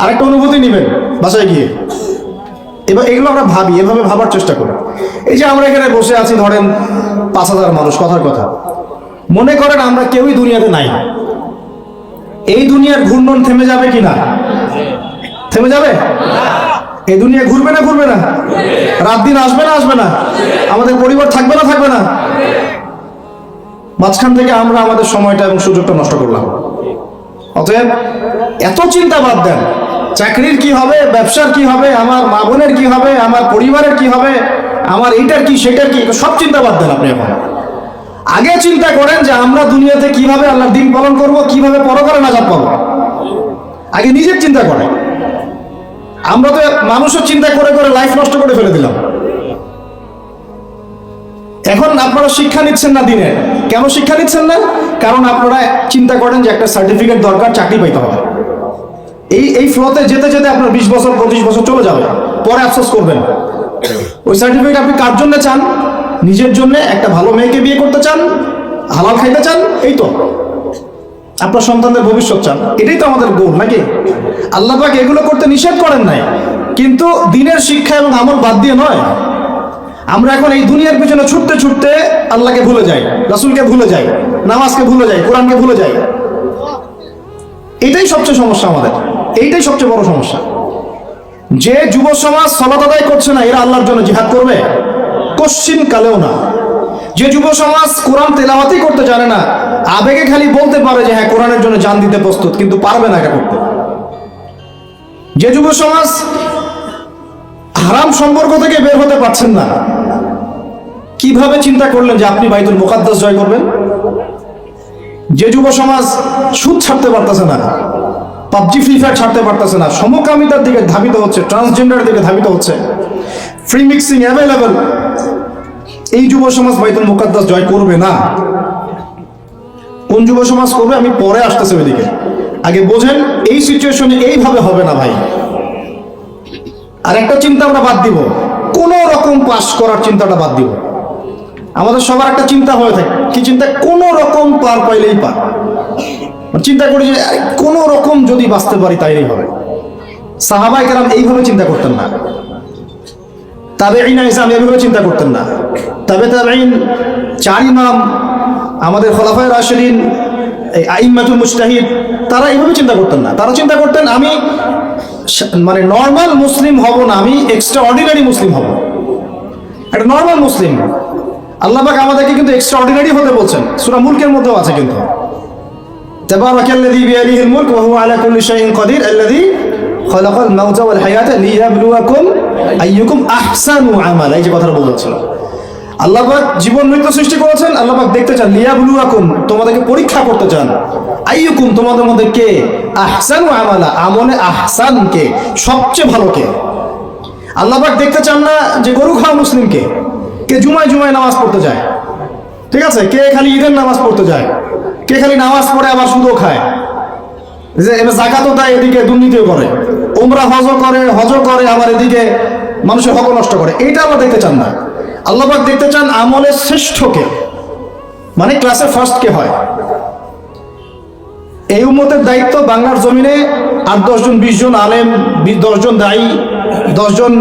আরেকটা অনুভূতি নেবেন, বাসায় গিয়ে। এবার এগুলো আমরা ভাবি, এভাবে ভাবার চেষ্টা করি। এই যে আমরা এখানে বসে আছি, ধরেন পাঁচ হাজার মানুষ, কথার কথা। মনে করেন আমরা কেউই দুনিয়াতে নাই। এই দুনিয়ার ঘূর্ণন থেমে যাবে কি না? থেমে যাবে? এই দুনিয়া ঘুরবে না ঘুরবে না? রাত দিন আসবে না আসবে না? আমাদের পরিবার থাকবে না থাকবে না? মাঝখান থেকে আমরা আমাদের সময়টা এবং সুযোগটা নষ্ট করলাম। অতএব এত চিন্তা বাদ দেন। চাকরির কি হবে, ব্যবসার কি হবে, আমার মা বোনের কি হবে, আমার পরিবারের কি হবে, আমার এইটার কি, সেটার কি সব চিন্তা বাদ দেন আপনি এখন। আগে চিন্তা করেন যে আমরা দুনিয়াতে কীভাবে আল্লাহর দিন পালন করব, কীভাবে পরকালে নাজাত পাবো। আগে নিজের চিন্তা করেন। আমরা তো মানুষের চিন্তা করে করে লাইফ নষ্ট করে ফেলে দিলাম। এখন আপনারা শিক্ষা নিচ্ছেন না দিনে। কেন শিক্ষা নিচ্ছেন না? কারণ আপনারা চিন্তা করেন যে একটা সার্টিফিকেট দরকার, চাকরি পাইতে হবে। এই এই ফ্লোতে যেতে যেতে আপনার বিশ বছর, পঁচিশ বছর চলে যাবে। পরে আফসোস করবেন। ওই সার্টিফিকেট আপনি কার জন্য চান? নিজের জন্য, একটা ভালো মেয়েকে বিয়ে করতে চান, হালাল খাইতে চান, এই তো। আপনার সন্তানদের ভবিষ্যৎ চান, এটাই তো আমাদের গোল নাকি? আল্লাহ পাক এগুলো করতে নিষেধ করেন নাই। কিন্তু দিনের শিক্ষা এবং আমল বাদ দিয়ে নয়। আমরা এখন এই দুনিয়ার পিছনে ছুটতে ছুটতে আল্লাহকে ভুলে যাই, রাসুলকে ভুলে যাই, নামাজকে ভুলে যাই, কোরআনকে ভুলে যাই। এটাই সবচেয়ে সমস্যা আমাদের। এইটাই সবচেয়ে বড় সমস্যা। যে যুব সমাজ সলাত আদায় করছে না, এরা আল্লাহর জন্য জিহাদ করবে? কশ্চিন কালেও না। যে যুব সমাজ কোরআন তেলাওয়াতি করতে জানে না, আবেগে খালি বলতে পারে যে হ্যাঁ কোরআনের জন্য জান দিতে প্রস্তুত, কিন্তু পারবে না এটা করতে। যে যুব সমাজ হারাম সম্পর্ক থেকে বের হতে পারছেন না, কীভাবে চিন্তা করলেন যে আপনি বাইতুল মোকাদ্দাস জয় করবেন? যে যুব সমাজ সুদ ছাড়তে পারতেছে না পাবজি ফ্রি ফায়ার ছাড়তে পারতেছে না। সমকামিতার দিকে ধাবিত হচ্ছে ট্রান্সজেন্ডার দিকে ধাবিত হচ্ছে। ফ্রি মিক্সিং অ্যাভেলেবল এই যুব সমাজ বাইতুল মুকাদ্দাস জয় করবে না। কোন যুব সমাজ করবে? আমি পরে আসতেছি ওইদিকে। আগে বোঝেন, এই সিচুয়েশনে এইভাবে হবে না ভাই। আর একটা চিন্তা আমরা বাদ দিব। কোন রকম পাস করার চিন্তাটা বাদ দিব। আমাদের সবার একটা চিন্তা হয়ে থাকে। কি চিন্তা? কোন রকম পার পাইলেই পার। চিন্তা করি যে কোন রকম যদি বাঁচতে পারি তাইলেই হবে সাহাবাই কেরাম এইভাবে চিন্তা করতেন না। তাবে ইনা ইসলাম এভাবে চিন্তা করতেন না। তবে তাবেইন চার ইমাম, আমাদের খলাফায় রাশিদিন, এই আইম্মাতুল মুস্তাহিদ তারা এইভাবে চিন্তা করতেন না। তারা চিন্তা করতেন, আমি মানে নর্মাল মুসলিম হব না, আমি এক্সট্রা অর্ডিনারি মুসলিম হব। একটা নর্মাল মুসলিম। আল্লাহ আমাদেরকে কিন্তু এক্সট্রা অর্ডিনারি হতে বলছেন। সুরা মুলকের মধ্যেও আছে কিন্তু। تبارك الذي بيده الملك وهو على كل شيء قدير الذي خلق الموت والحياة ليبلوكم أيكم أحسن عملا এই যে কথাটা বলছিল আল্লাহ পাক জীবন মৃত্যু সৃষ্টি করেছেন আল্লাহ পাক দেখতে চান লিয়াবলুয়াকুম তোমাদেরকে পরীক্ষা করতে চান আইয়ুকুম তোমাদের মধ্যে কে আহসানু আমালা আমলে আহসান কে সবচেয়ে ভালো কে আল্লাহ পাক দেখতে চান না যে গরু খাওয়া মুসলিমকে কে জুমায় জুমায় নামাজ পড়তে যায় ঠিক আছে কে খালি ঈদের নামাজ পড়তে যায় কে খালি নামাজ পড়ে আবার সুদও খায়? যে এবার জাকাতও দেয়, এদিকে দুর্নীতিও করে। ওমরা হজ করে হজ করে, আবার এদিকে মানুষের হক নষ্ট করে। এইটা আল্লাহ দেখতে চান না। আল্লাহবাক দেখতে চান আমলের শ্রেষ্ঠকে মানে ক্লাসে ফার্স্ট কে হয়। এই উম্মতের দায়িত্ব বাংলার জমিনে আট দশজন বিশ জন আলেম দশজন দায়ী দশজন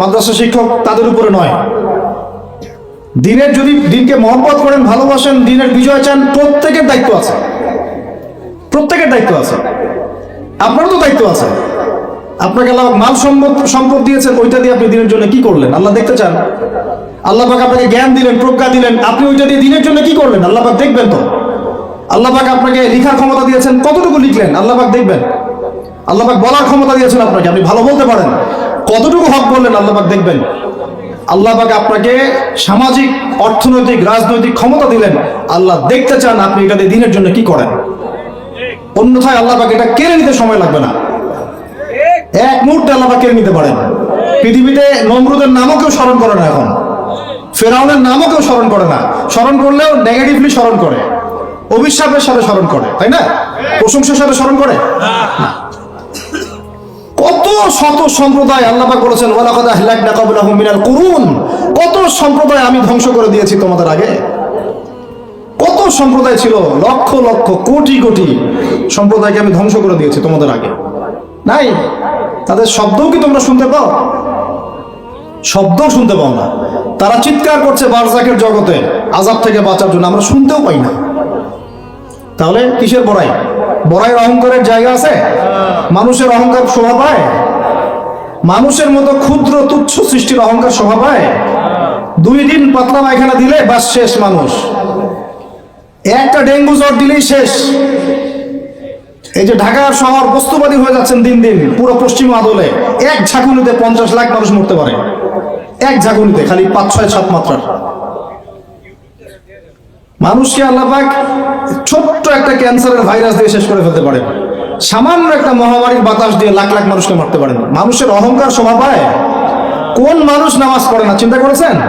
মাদ্রাসা শিক্ষক তাদের উপরে নয়। দিনের যদি দিনকে মহব্বত করেন, ভালোবাসেন, দিনের বিজয় চান, প্রত্যেকের দায়িত্ব আছে। প্রত্যেকের দায়িত্ব আছে। আপনারও তো দায়িত্ব আছে। আপনাকে আল্লাহ মাল সম্পদ সম্পদ দিয়েছেন, ওইটা দিয়ে আপনি দিনের জন্য কি করলেন? আল্লাহ দেখতে চান। আল্লাহ পাক আপনাকে জ্ঞান দিলেন, প্রজ্ঞা দিলেন। আপনি ওইটা দিয়ে দিনের জন্য কি করলেন? আল্লাহ পাক দেখবেন তো। আল্লাহ পাক আপনাকে লিখার ক্ষমতা দিয়েছেন, কতটুকু লিখলেন? আল্লাহ পাক দেখবেন। আল্লাহ পাক বলার ক্ষমতা দিয়েছেন আপনাকে, আপনি ভালো বলতে পারেন। কতটুকু হক বললেন, আল্লাহ পাক দেখবেন। আল্লাহ পাক আপনাকে সামাজিক, অর্থনৈতিক, রাজনৈতিক ক্ষমতা দিলেন। আল্লাহ দেখতে চান আপনি এটা দিনের জন্য কি করেন। অন্যথায় আল্লাহ পাক এটা কেড়ে নিতে সময় লাগবে না। এক মুহূর্তে আল্লাহ কেড়ে নিতে পারেন। পৃথিবীতে নমরুদের নামও কেউ স্মরণ করে না এখন। ফেরাউনের নামও কেউ স্মরণ করে না। স্মরণ করলেও নেগেটিভলি স্মরণ করে। অভিশাপের সাথে স্মরণ করে, তাই না? প্রশংসার সাথে স্মরণ করে? না। শত সম্প্রদায় আল্লাহ পাক বলেছেন, ওয়ালাকাদ আহলাকনা ক্বাবলাহুম মিনাল কুরুন কত সম্প্রদায় আমি ধ্বংস করে দিয়েছি তোমাদের আগে? কত সম্প্রদায় ছিল, লক্ষ লক্ষ, কোটি কোটি সম্প্রদায়কে আমি ধ্বংস করে দিয়েছি তোমাদের আগে? নাই? তাদের শব্দও কি তোমরা শুনতে পাও? শব্দ শুনতে পাও না। তারা চিৎকার করছে বারজাকের জগতে, আজাব থেকে বাঁচার জন্য। আমরা শুনতেও পাই না। তাহলে কিসের বড়াই? বড়াইয়ের অহংকারের জায়গা আছে? মানুষের অহংকার শোভা পায়? মানুষের মতো ক্ষুদ্র তুচ্ছ সৃষ্টির অহংকার শোভা পায়? দুই দিন পাতলা পায়খানা দিলে বাস শেষ মানুষ। একটা ডেঙ্গু জ্বর দিলেই শেষ। এই যে ঢাকার শহর বস্তুবাদী হয়ে যাচ্ছেন দিন দিন, পুরো পশ্চিম আদলে। এক ঝাঁকুনিতে পঞ্চাশ লাখ মানুষ মরতে পারে। এক ঝাঁকুনিতে, খালি পাঁচ, ছয় সাত মাত্রার। মানুষকে আল্লাপাক ছোট্ট একটা ক্যান্সারের ভাইরাস দিয়ে শেষ করে ফেলতে পারেন। সামান্য একটা মহামারীর বাতাস দিয়ে লাখ লাখ মানুষকে মারতে পারেন। মানুষের অহংকার শোভা পায়। কোন মানুষ নামাজ পড়ে না? চিন্তা করেছেন?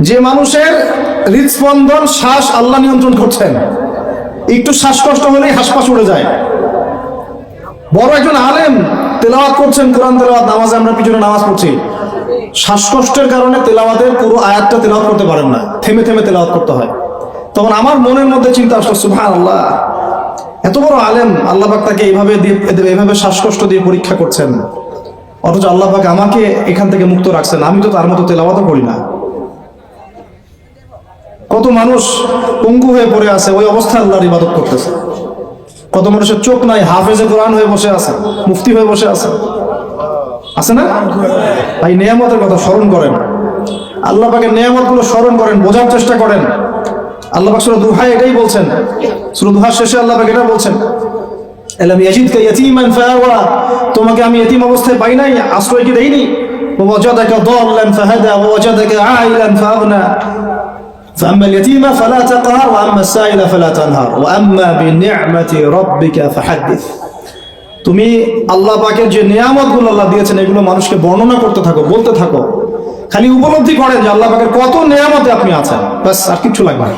যে মানুষের হৃদস্পন্দন, শ্বাস আল্লাহ নিয়ন্ত্রণ করছেন। একটু শ্বাসকষ্ট হলেই হাসপাস উড়ে যায়। বড় একজন আলেম তেলাওয়াত করছেন কোরআন তেলাওয়াত, নামাজে আমরা পিছনে নামাজ পড়ছি। শ্বাসকষ্টের কারণে তেলাওয়াতের পুরো আয়াতটা তেলাওয়াত করতে পারেন না। থেমে থেমে তেলাওয়াত করতে হয়। তখন আমার মনের মধ্যে চিন্তা আসলো সুভান আল্লাহ এত বড় আলেম আল্লাহ পাক তাকে এইভাবে এইভাবে শ্বাসকষ্ট দিয়ে পরীক্ষা করছেন। অথচ আল্লাহ পাক আমাকে এখান থেকে মুক্ত রাখছেন। আমি তো তার মতো তেলাওয়াতও করি না। কত মানুষ পঙ্গু হয়ে পড়ে আছে, ওই অবস্থায় আল্লাহর ইবাদত করতেছে। কত মানুষের চোখ নাই, হাফেজে কোরআন হয়ে বসে আছে, মুফতি হয়ে বসে আছে। আছে না? ভাই, নিয়ামতের কথা স্মরণ করেন। আল্লাহ পাকের নিয়ামতগুলো স্মরণ করেন, বোঝার চেষ্টা করেন। আল্লাহ পাক সুরা দুহায় এটাই বলছেন সুরা দুহার শেষে আল্লাহ পাক এটা বলছেন এলাম ইয়াজিদকা ইয়াতীমান ফাআওয়া তোমাকে আমি এতিম অবস্থায় পাই নাই আশ্রয় কি দেইনি ওয়াজাদাকা দাল্লান ফাহাদা ওয়াজাদাকা আইলান ফাআগনা فأما اليتيم فلا تقهر وأما السائل فلا تنهر وأما بنعمة ربك فحدث তুমি আল্লাহ পাকের যে নিয়ামতগুলো আল্লাহ দিয়েছেন এগুলো মানুষকে বর্ণনা করতে থাকো বলতে থাকো খালি উপলব্ধি করেন যে আল্লাহ পাকের কত নিয়ামতে আপনি আছেন ব্যাস আর কিচ্ছু লাগবে না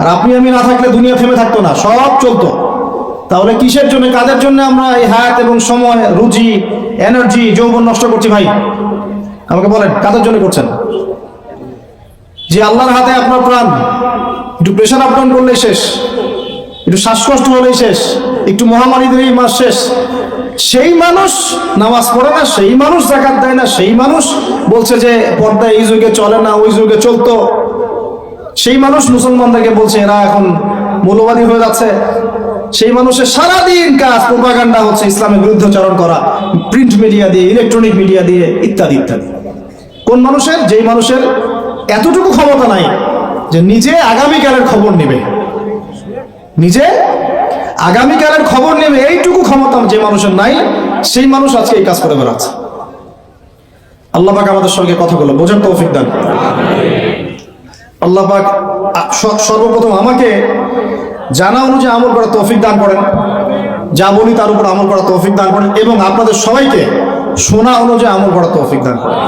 আর আপনি আমি না থাকলে দুনিয়া থেমে থাকতো না, সব চলতো। তাহলে কিসের জন্য, কাদের জন্য আমরা এই হায়াত এবং সময় রুচি এনার্জি যৌবন নষ্ট করছি ভাই? আমাকে বলেন, কাদের জন্য করছেন? যে আল্লাহর হাতে আপনার প্রাণ, একটু প্রেশার আপ ডাউন করলেই শেষ, একটু শ্বাসকষ্ট হলেই শেষ, একটু মহামারী দিলেই মাস শেষ। সেই মানুষ নামাজ পড়ে না, সেই মানুষ জাকাত দেয় না, সেই মানুষ বলছে যে পর্দা এই যুগে চলে না, ওই যুগে চলতো। সেই মানুষ মুসলমানদেরকে বলছে, এরা এখন মৌলবাদী হয়ে যাচ্ছে। সেই মানুষের সারাদিন কাজ, প্রোপাগান্ডা হচ্ছে ইসলামের বিরুদ্ধাচরণ করা, প্রিন্ট মিডিয়া দিয়ে, ইলেকট্রনিক মিডিয়া দিয়ে, ইত্যাদি ইত্যাদি। কোন মানুষের? যেই মানুষের এতটুকু ক্ষমতা নাই যে নিজে আগামীকালের খবর নেবে। নিজে আগামীকালের খবর নেবে, এইটুকু ক্ষমতা যে মানুষের নাই, সেই মানুষ আজকে এই কাজ করে বেড়াচ্ছে। আল্লাহ পাক আমাদের সঙ্গে কথাগুলো বোঝার তৌফিক দান আল্লাহ পাক সর্বপ্রথম আমাকে জানা অনুযায়ী আমল করার তৌফিক দান করেন। যা বলি তার উপর আমল করার তৌফিক দান করেন এবং আপনাদের সবাইকে শোনা অনুযায়ী আমল করার তৌফিক দান করেন।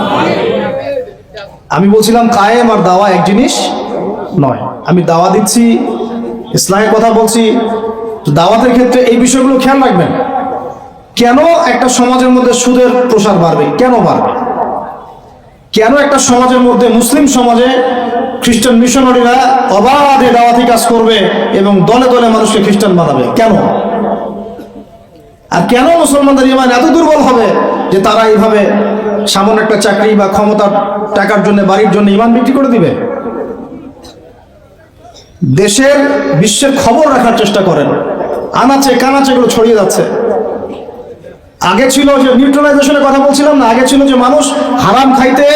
আমি বলছিলাম, কায়েম আর দাওয়া এক জিনিস নয়। আমি দাওয়া দিচ্ছি, ইসলামের কথা বলছি। দাওয়াতের ক্ষেত্রে এই বিষয়গুলো খেয়াল রাখবেন। কেন একটা সমাজের মধ্যে সুদের প্রসার বাড়বে? কেন বাড়বে? কেন একটা সমাজের মধ্যে মুসলিম সমাজে খ্রিস্টান মিশনারিরা অবাধে দাওয়াতি কাজ করবে এবং দলে দলে মানুষকে খ্রিস্টান বানাবে। কেন? আর কেন মুসলমানদের ইমান এত দুর্বল হবে যে তারা এইভাবে সামান্য একটা চাকরি বা ক্ষমতার টাকার জন্য, বাড়ির জন্য ইমান বিক্রি করে দিবে? দেশের, বিশ্বের খবর রাখার চেষ্টা করেন। আনাচে, কানাচে এগুলো ছড়িয়ে যাচ্ছে। আগে ছিল যে নিউট্রালাইজেশনের কথা বলছিলাম না, আগে ছিল যে মানুষ হারাম খাইতে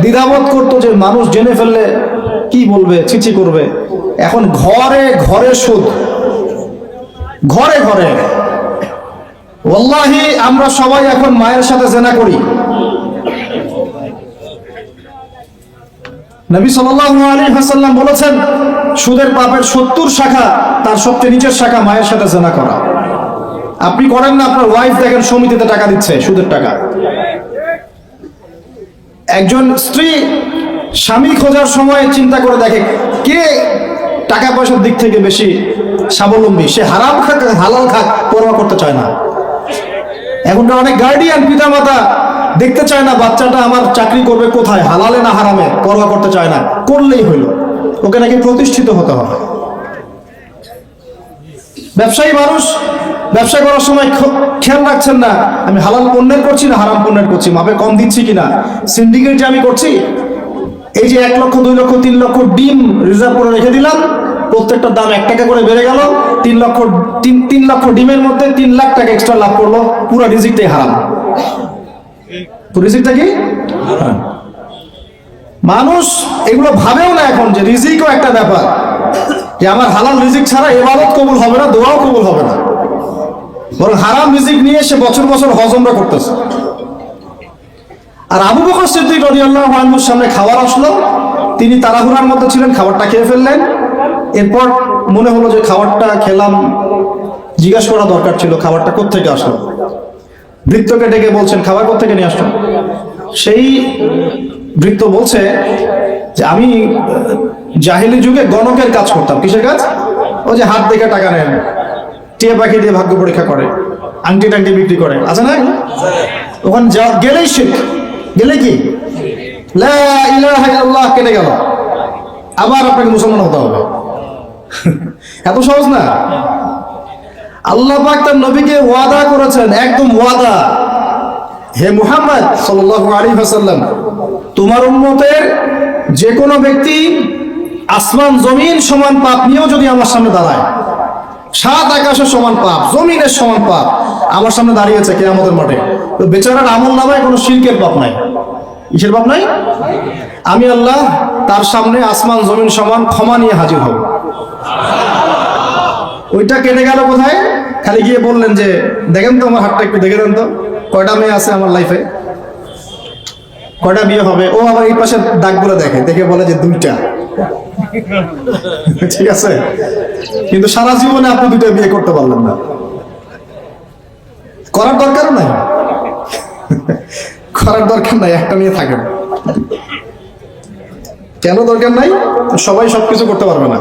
দ্বিধাবোধ করতো যে মানুষ জেনে ফেললে কি বলবে চিচি করবে? এখন ঘরে ঘরে সুদ। ঘরে ঘরে। ওল্লাহি আমরা সবাই এখন মায়ের সাথে জেনা করি। নবী আলাইহি ওয়াসাল্লাম বলেছেন, সুদের পাপের সত্তর শাখা, তার সবচেয়ে নিচের শাখা মায়ের সাথে জেনা করা। আপনি করেন না, আপনার ওয়াইফ দেখেন সমিতিতে টাকা দিচ্ছে, সুদের টাকা। একজন স্ত্রী স্বামী খোঁজার সময় চিন্তা করে দেখে কে টাকা পয়সার দিক থেকে বেশি স্বাবলম্বী? সে হারাম খাক, হালাল খাক, পরোয়া করতে চায় না। এখনকার অনেক গার্ডিয়ান পিতামাতা দেখতে চায় না, বাচ্চাটা আমার চাকরি করবে কোথায়, হালালে না হারামে, পরোয়া করতে চায় না, করলেই হইল ওকে নাকি প্রতিষ্ঠিত হতে হবে? ব্যবসায়ী মানুষ, ব্যবসা করার সময় খেয়াল রাখছেন না, আমি হালাল পণ্যের করছি না, হারাম পণ্যের করছি, মাপে কম দিচ্ছি কিনা? সিন্ডিকেট যে আমি করছি এই যে এক লক্ষ, দুই লক্ষ, তিন লক্ষ ডিম রিজার্ভ করে রেখে দিলাম, প্রত্যেকটা দাম এক টাকা করে বেড়ে গেল, তিন লক্ষ, তিন তিন লক্ষ ডিমের মধ্যে তিন লাখ টাকা এক্সট্রা লাভ করল, পুরো রিজিকটাই হারাম। রিজিকটা কি? মানুষ এগুলো ভাবেও না এখন যে রিজিকও একটা ব্যাপার, যে আমার হালাল রিজিক ছাড়া এবাদত কবুল হবে না, দোয়াও কবুল হবে না। বরং হারাম রিজিক নিয়ে সে বছর বছর হজমরা করতেছে। আর আবু বকর সিদ্দিক রাদিয়াল্লাহু আনহুর সামনে খাবার আসলো। তিনি তাড়াহুড়ার মধ্যে ছিলেন, খাবারটা খেয়ে ফেললেন। এরপর মনে হলো যে খাবারটা খেলাম, জিজ্ঞাসা করা দরকার ছিল, খাবারটা কোত্থেকে আসলো? বৃত্তকে ডেকে বলছেন, খাবার কোত্থেকে নিয়ে আসলো সেই বৃত্ত বলছে যে, আমি জাহিলি যুগে গণকের কাজ করতাম। কিসের কাজ? ও যে, হাত দেখে টাকা নেন টিয়া পাখি দিয়ে ভাগ্য পরীক্ষা করে। আংটি টাংটি বিক্রি করে। আছে না? ওখানে গেলেই শিখ। গেলে কি? কেটে গেল। আবার আপনাকে মুসলমান হতে হবে। এত সহজ না? আল্লাহ পাক তার নবীকে ওয়াদা করেছেন, একদম ওয়াদা। হে মুহাম্মদ সাল্লাল্লাহু আলাইহি ওয়াসাল্লাম, তোমার উম্মতের যে কোনো ব্যক্তি আসমান, জমিন সমান পাপ নিয়েও যদি আমার সামনে দাঁড়ায়, সাত আকাশের সমান পাপ, জমিনের সমান পাপ, আমার সামনে দাঁড়িয়েছে কে আমাদের মাঠে। তো বেচারার আমল নামায় কোনো শিল্পের পাপ নাই। কিসের পাপ নাই? আমি আল্লাহ তার সামনে আসমান, জমিন, সমান ক্ষমা নিয়ে হাজির হব। ওইটা কেটে গেল কোথায়? খালি গিয়ে বললেন যে, দেখেন তো আমার হাতটা একটু দেখে দেন তো, কয়টা মেয়ে আছে আমার লাইফে কয়টা বিয়ে হবে? ও আবার এই পাশে দাগগুলো দেখে দেখে বলে যে দুইটা। ঠিক আছে? কিন্তু সারা জীবনে আপনি দুইটা বিয়ে করতে পারলেন না। করার দরকারও নাই। করার দরকার নাই, একটা নিয়ে থাকেন। কেন দরকার নাই? সবাই সবকিছু করতে পারবে না।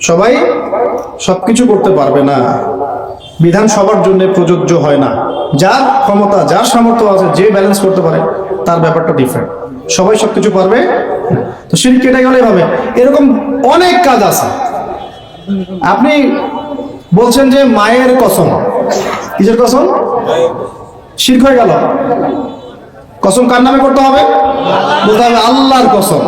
সবাই সবকিছু করতে পারবে না। বিধান সবার জন্য প্রযোজ্য হয় না। যার ক্ষমতা, যার সামর্থ্য আছে, যে ব্যালেন্স করতে পারে, তার ব্যাপারটা ডিফারেন্ট সবাই সবকিছু পারবে? তো সিঁড়ি কেটে গেলে হবে এরকম অনেক কাজ আছে। আপনি বলছেন যে মায়ের কসম। কিসের কসম? শির্ক হয়ে গেল? কসম কার নামে করতে হবে? বলতে হবে আল্লাহর কসম।